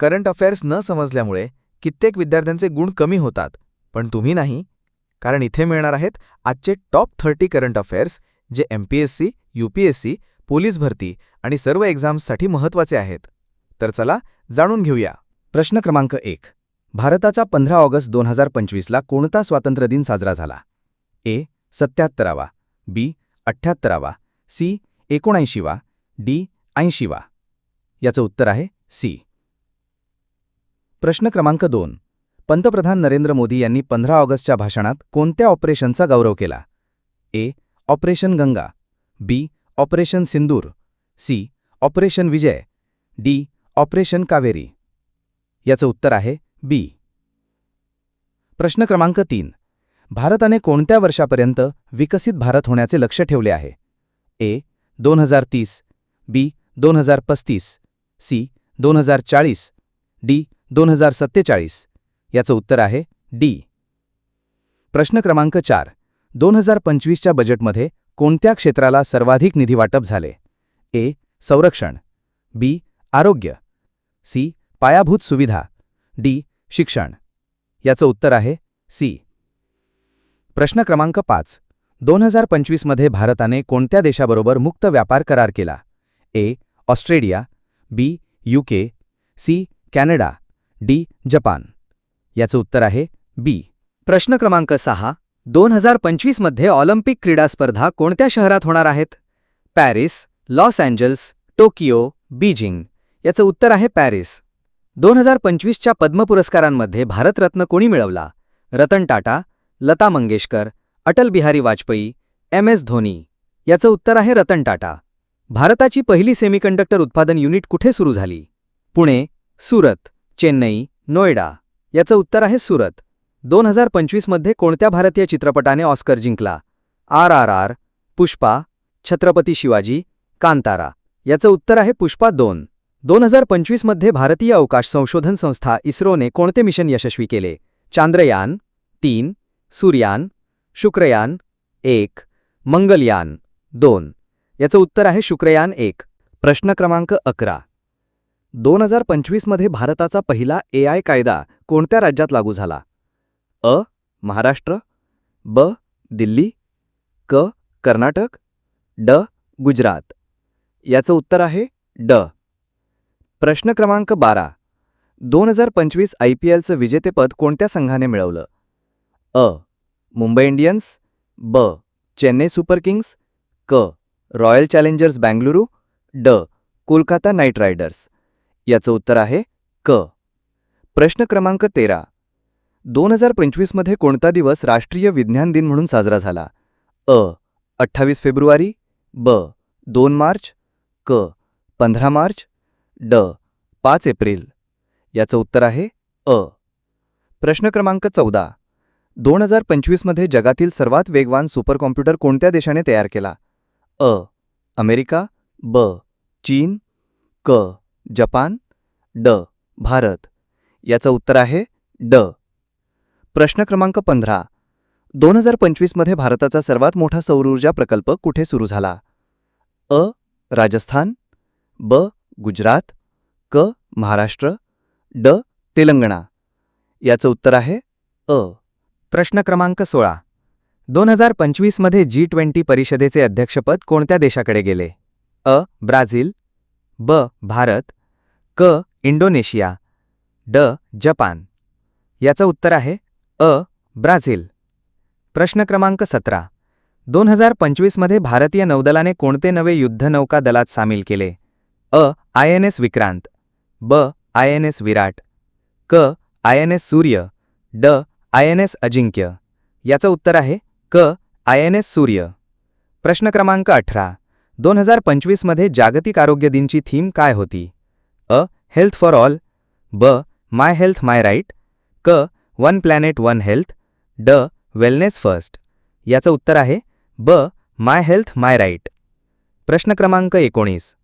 Current affairs न समजल्यामुळे कित्येक विद्यार्थ्यांचे गुण कमी होतात. पण तुम्ही नाही कारण इथे मिळणार आहेत आजचे टॉप थर्टी करंट अफेअर्स जे M P S C U P S C police भरती आणि सर्व एक्झाम्ससाठी महत्त्वाचे आहेत. तर चला जाणून घेऊया. प्रश्न क्रमांक एक. भारताचा पंधरा ऑगस्ट दोन हजार पंचवीसला कोणता स्वातंत्र्यदिन साजरा झाला? ए. सत्याहत्तरावा. बी. अठ्ठ्याहत्तरावा. सी. एकोणऐंशीवा. डी. ऐंशीवा. याचं उत्तर आहे सी. प्रश्न क्रमांक दोन. पंतप्रधान नरेंद्र मोदी यांनी पंधरा ऑगस्टच्या भाषणात कोणत्या ऑपरेशनचा गौरव केला? A. Operation Ganga. B. Operation Sindoor. C. Operation Vijay. D. Operation Kaveri. याचं उत्तर आहे बी. प्रश्न क्रमांक तीन. भारताने कोणत्या वर्षापर्यंत विकसित भारत होण्याचे लक्ष ठेवले आहे? ए. दोन हजार तीस. बी. दोन हजार पस्तीस. सी. दोन हजार चाळीस. डी. दोन हजार सत्तेचाळीस. याचं उत्तर आहे डी. प्रश्न क्रमांक चार. दोन हजार पंचवीसच्या बजेटमध्ये कोणत्या क्षेत्राला सर्वाधिक निधी वाटप झाले? ए. संरक्षण. बी. आरोग्य. सी. पायाभूत सुविधा. डी. शिक्षण. याचं उत्तर आहे सी. प्रश्न क्रमांक पाच. दोन हजार पंचवीसमध्ये भारताने कोणत्या देशाबरोबर मुक्त व्यापार करार केला? A. Australia. B. UK C. Canada. D Japan. याचं उत्तर आहे बी. प्रश्न क्रमांक सहा दोन हजार पंचवीसमध्ये ऑलिम्पिक क्रीडा स्पर्धा कोणत्या शहरात होणार आहेत? Paris Los Angeles Tokyo Beijing. याचं उत्तर आहे पॅरिस. दोन हजार पंचवीसच्या पद्म पुरस्कारांमध्ये भारतरत्न कोणी मिळवला? Ratan Tata Lata Mangeshkar Atal Bihari Vajpayee M S Dhoni. याचं उत्तर आहे रतन टाटा. भारताची पहिली सेमीकंडक्टर उत्पादन युनिट कुठे सुरू झाली? पुणे सुरत. चेन्नई नोएडा याचं उत्तर आहे सुरत. दोन हजार पंचवीसमध्ये कोणत्या भारतीय चित्रपटाने ऑस्कर जिंकला? R R R Pushpa Chhatrapati Shivaji Kantara. याचं उत्तर आहे पुष्पा दोन. दोन हजार पंचवीसमध्ये भारतीय अवकाश संशोधन संस्था इस्रोने कोणते मिशन यशस्वी केले? चांद्रयान तीन सूर्यान शुक्रयान एक मंगलयान दोन. याचं उत्तर आहे शुक्रयान एक. प्रश्न क्रमांक अकरा. दोन हजार पंचवीसमध्ये भारताचा पहिला ए आय कायदा कोणत्या राज्यात लागू झाला? अ. महाराष्ट्र ब. दिल्ली क. कर्नाटक ड. गुजरात. याचं उत्तर आहे ड. प्रश्न क्रमांक बारा. दोन हजार पंचवीस आय पी एलचं विजेतेपद कोणत्या संघाने मिळवलं? अ. मुंबई इंडियन्स ब. चेन्नई सुपर किंग्स क. रॉयल चॅलेंजर्स बँगलुरू ड. Kolkata knight riders. याचं उत्तर आहे क. प्रश्न क्रमांक तेरा. दोन हजार पंचवीसमध्ये कोणता दिवस राष्ट्रीय विज्ञान दिन म्हणून साजरा झाला? अ. अठ्ठावीस फेब्रुवारी ब. दोन मार्च क. पंधरा मार्च ड. पाच एप्रिल. याचं उत्तर आहे अ. प्रश्न क्रमांक चौदा. दोन हजार पंचवीसमध्ये जगातील सर्वात वेगवान सुपर कॉम्प्युटर कोणत्या देशाने तयार केला? अ. अमेरिका ब. चीन क. जपान ड भारत. याचं उत्तर आहे ड. प्रश्न क्रमांक पंधरा. दोन हजार पंचवीसमध्ये भारताचा सर्वात मोठा सौरऊर्जा प्रकल्प कुठे सुरू झाला? अ. राजस्थान ब. गुजरात क. महाराष्ट्र ड. तेलंगणा. याचं उत्तर आहे अ. प्रश्न क्रमांक सोळा. दोन हजार पंचवीसमध्ये जी ट्वेंटी परिषदेचे अध्यक्षपद कोणत्या देशाकडे गेले? अ. ब्राझील ब. भारत क इंडोनेशिया. ड जपान. याचं उत्तर आहे अ ब्राझील. प्रश्न क्रमांक सतरा. दोन हजार पंचवीसमध्ये भारतीय नौदलाने कोणते नवे युद्धनौका दलात सामील केले? अ आय एन एस विक्रांत. ब आय एन एस विराट. क आय एन एस सूर्य. ड आय एन एस अजिंक्य. याचं उत्तर आहे क आय एन एस सूर्य. प्रश्न क्रमांक अठरा. दोन हजार पंचवीसमध्ये जागतिक आरोग्य दिनची थीम काय होती? हेल्थ फॉर ऑल ब माय हेल्थ माय राईट क वन प्लॅनेट वन हेल्थ ड वेलनेस फर्स्ट याचं उत्तर आहे ब माय हेल्थ माय राईट प्रश्न क्रमांक एकोणीस.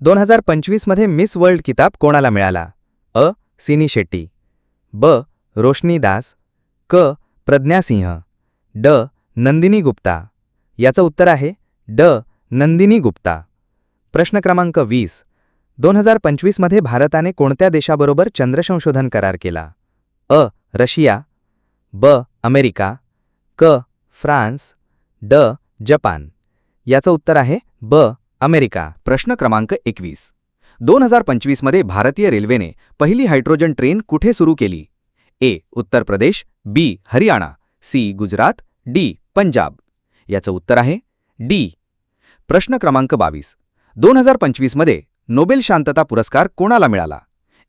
दोन हजार पंचवीसमध्ये मिस वर्ल्ड किताब कोणाला मिळाला? अ सिनी शेट्टी. ब रोशनी दास. क प्रज्ञा सिंह. ड नंदिनी गुप्ता. याचं उत्तर आहे ड नंदिनी गुप्ता. प्रश्न क्रमांक वीस. दोन हजार पंचवीसमध्ये भारताने कोणत्या देशाबरोबर चंद्रसंशोधन करार केला? अ. रशिया ब. अमेरिका क. फ्रान्स ड. जपान. याचं उत्तर आहे ब. अमेरिका. प्रश्न क्रमांक एकवीस. दोन हजार पंचवीसमध्ये भारतीय रेल्वेने पहिली हायड्रोजन ट्रेन कुठे सुरू केली? A. Uttar Pradesh B. Haryana C. Gujarat D. Punjab. याचं उत्तर आहे डी. प्रश्न क्रमांक बावीस. दोन हजार पंचवीसमध्ये नोबेल शांतता पुरस्कार कोणाला मिळाला?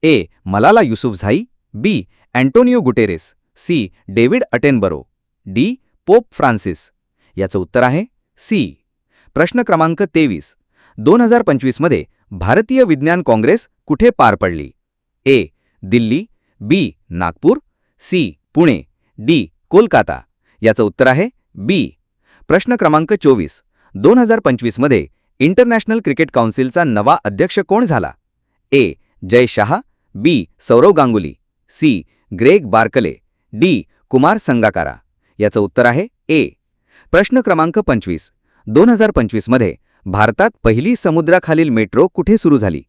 A. Malala Yousafzai B. Antonio Guterres C. David Attenborough D. Pope Francis. याचं उत्तर आहे सी. प्रश्न क्रमांक तेवीस. दोन हजार पंचवीसमध्ये भारतीय विज्ञान काँग्रेस कुठे पार पडली? A. Delhi B. Nagpur C. Pune D. Kolkata. याचं उत्तर आहे बी. प्रश्न क्रमांक चोवीस. दोन हजार पंचवीसमध्ये इंटरनॅशनल क्रिकेट काउन्सिलचा नवा अध्यक्ष कोण झाला? A. Jay Shah B. Sourav Ganguly C. Greg Barclay D. Kumar Sangakkara. याचं उत्तर आहे ए. प्रश्न क्रमांक पंचवीस. दोन हजार पंचवीसमध्ये भारतात पहिली समुद्राखालील मेट्रो कुठे सुरू झाली?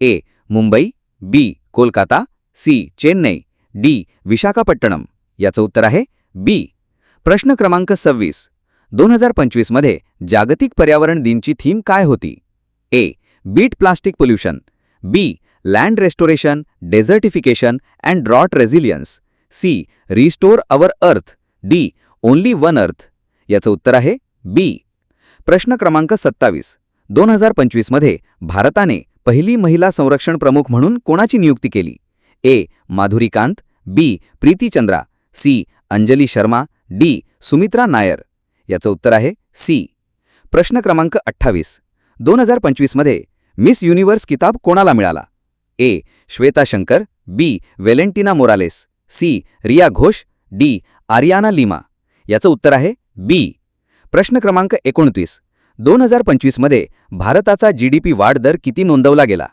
A. Mumbai B. Kolkata C. Chennai D. Visakhapatnam. याचं उत्तर आहे बी. प्रश्न क्रमांक सव्वीस. दोन हजार पंचवीसमध्ये जागतिक पर्यावरण दिनची थीम काय होती? A. Beat plastic pollution. B. Land restoration desertification and drought resilience. C. Restore our earth. D. Only one earth. याचं उत्तर आहे बी. प्रश्न क्रमांक सत्तावीस. दोन हजार पंचवीसमध्ये भारताने पहिली महिला संरक्षण प्रमुख म्हणून कोणाची नियुक्ती केली? A. Madhuri Kant B. Preeti Chandra. C. Anjali Sharma. D. Sumitra Nair. याचं उत्तर आहे सी. प्रश्न क्रमांक अठ्ठावीस. दोन हजार पंचवीसमध्ये मिस युनिव्हर्स किताब कोणाला मिळाला? A. Shweta Shankar B. Valentina Morales C. Riya Ghosh D. Ariana Lima. याचं उत्तर आहे बी. प्रश्न क्रमांक एकोणतीस. दोन हजार पंचवीसमध्ये भारताचा जीडीपी वाढ दर किती नोंदवला गेला?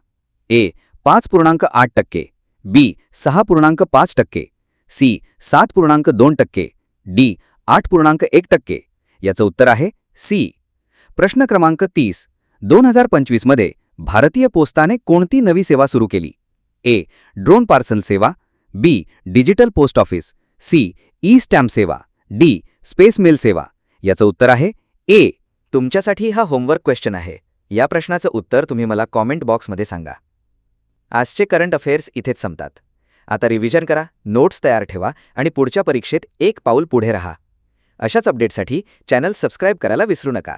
ए. पाच पूर्णांक आठ टक्के बी. सहा पूर्णांक पाच टक्के सी. सात पूर्णांक दोन टक्के डी. आठ पूर्णांक एक टक्के. याचं उत्तर आहे सी. प्रश्न क्रमांक तीस. दोन हजार पंचवीसमध्ये भारतीय पोस्टाने कोणती नवी सेवा सुरू केली? ए. ड्रोन पार्सल सेवा. B. Digital post office. C. E stamp सेवा. डी. स्पेस मेल सेवा. याचं उत्तर आहे ए. तुमच्यासाठी हा होमवर्क क्वेश्चन आहे. या प्रश्नाचं उत्तर तुम्ही मला कॉमेंट बॉक्समध्ये सांगा. आजचे करंट अफेअर्स इथेच संपतात. आता रिव्हिजन करा नोट्स तयार ठेवा आणि पुढच्या परीक्षेत एक पाऊल पुढे रहा. अशाच अपडेटसाठी चॅनल सबस्क्राईब करायला विसरू नका.